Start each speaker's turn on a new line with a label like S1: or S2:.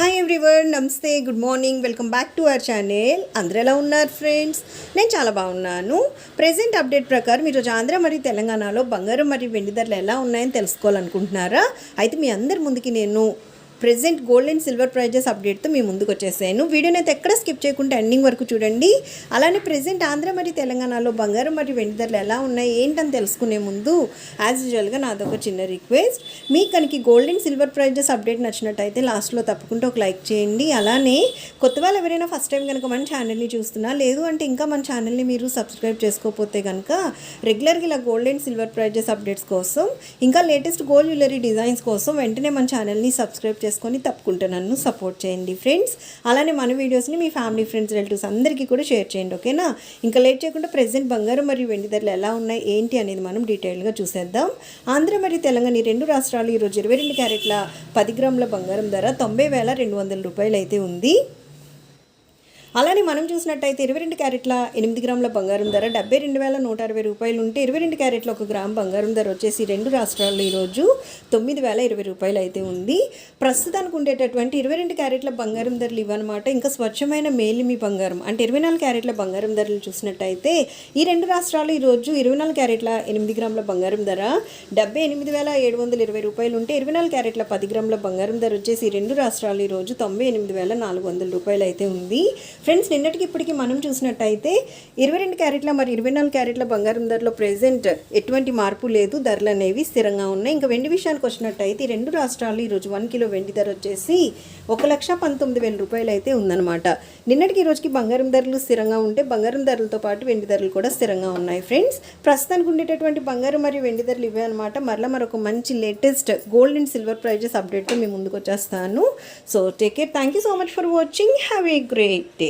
S1: Hi everyone నమస్తే good morning welcome back to our channel అందరూ ఎలా ఉన్నారు ఫ్రెండ్స్ నేను చాలా బాగున్నాను. ప్రెసెంట్ అప్డేట్ ప్రకారం ఈరోజు ఆంధ్ర మరియు తెలంగాణలో బంగారం మరియు వెండి ధరలు ఎలా ఉన్నాయని తెలుసుకోవాలనుకుంటున్నారా? అయితే మీ అందరి ముందుకి నేను present gold and silver prices అప్డేట్తో మీ ముందుకు వచ్చేసాను. వీడియోని అయితే ఎక్కడ స్కిప్ చేయకుండా ఎండింగ్ వరకు చూడండి. అలానే ప్రెసెంట్ ఆంధ్ర మరియు తెలంగాణలో బంగారం మరియు వెండి ధరలు ఎలా ఉన్నాయి ఏంటని తెలుసుకునే ముందు యాజ్ యూజువల్గా నాదొక చిన్న రిక్వెస్ట్ మీకు కనుక gold and silver prices update నచ్చినట్టయితే లాస్ట్లో తప్పకుండా ఒక లైక్ చేయండి. అలానే కొత్త వాళ్ళు ఎవరైనా ఫస్ట్ టైం కనుక మన ఛానల్ని చూస్తున్నా లేదు అంటే ఇంకా మన ఛానల్ని మీరు సబ్స్క్రైబ్ చేసుకోకపోతే కనుక రెగ్యులర్గా ఇలా gold and silver prices updates కోసం ఇంకా లేటెస్ట్ గోల్డ్ జ్యువెలరీ డిజైన్స్ కోసం వెంటనే మన ఛానల్ని సబ్స్క్రైబ్ చేసుకొని తప్పకుండా నన్ను సపోర్ట్ చేయండి ఫ్రెండ్స్ అలానే మన వీడియోస్ని మీ ఫ్యామిలీ ఫ్రెండ్స్ రిలేటివ్స్ అందరికీ కూడా షేర్ చేయండి ఓకేనా ఇంకా లేట్ చేయకుండా ప్రెసెంట్ బంగారం మరియు వెండి ధరలు ఎలా ఉన్నాయి ఏంటి అనేది మనం డీటెయిల్గా చూసేద్దాం. ఆంధ్ర మరియు తెలంగాణ ఈ రెండు రాష్ట్రాలు ఈరోజు ఇరవై రెండు క్యారెట్ల పది గ్రాముల బంగారం ధర తొంభై వేల రెండు వందల రూపాయలు అయితే ఉంది. అలానే మనం చూసినట్టయితే ఇరవై రెండు క్యారెట్ల ఎనిమిది గ్రాముల బంగారం ధర డెబ్బై రెండు వేల నూట అరవై రూపాయలు ఉంటే ఇరవై రెండు క్యారెట్ల ఒక గ్రామ్ బంగారం ధర వచ్చేసి రెండు రాష్ట్రాల్లో ఈరోజు తొమ్మిది వేల ఇరవై రూపాయలు అయితే ఉంది. ప్రస్తుతానికి ఉండేటటువంటి ఇరవై రెండు క్యారెట్ల బంగారం ధరలు ఇవన్నమాట ఇంకా స్వచ్ఛమైన మేలిమి బంగారం. అంటే ఇరవై నాలుగు క్యారెట్ల బంగారం ధరలు చూసినట్టయితే ఈ రెండు రాష్ట్రాలు ఈరోజు ఇరవై నాలుగు క్యారెట్ల ఎనిమిది గ్రాముల బంగారం ధర డెబ్బై ఎనిమిది వేల ఏడు వందల ఇరవై రూపాయలు ఉంటే ఇరవై నాలుగు క్యారెట్ల పది గ్రాముల బంగారం ధర వచ్చేసి రెండు రాష్ట్రాలు ఈరోజు తొంభై ఎనిమిది వేల నాలుగు వందల రూపాయలు అయితే ఉంది. ఫ్రెండ్స్ నిన్నటికి ఇప్పటికి మనం చూసినట్టయితే ఇరవై రెండు క్యారెట్ల మరి ఇరవై నాలుగు క్యారెట్ల బంగారం ధరలో ప్రెజెంట్ ఎటువంటి మార్పు లేదు. ధరలు అనేవి స్థిరంగా ఉన్నాయి. ఇంకా వెండి విషయానికి వచ్చినట్టయితే ఈ రెండు రాష్ట్రాలు ఈరోజు వన్ కిలో వెండి ధర వచ్చేసి ఒక లక్ష పంతొమ్మిది వేల రూపాయలు అయితే ఉందన్నమాట. నిన్నటికి ఈ రోజుకి బంగారం ధరలు స్థిరంగా ఉంటే బంగారం ధరలతో పాటు వెండి ధరలు కూడా స్థిరంగా ఉన్నాయి. ఫ్రెండ్స్ ప్రస్తుతానికి ఉండేటటువంటి బంగారం మరియు వెండి ధరలు ఇవే అనమాట మరలా మరొక మంచి latest gold and silver prices అప్డేట్తో మీ ముందుకు వచ్చేస్తాను. So take care thank you so much for watching have a great day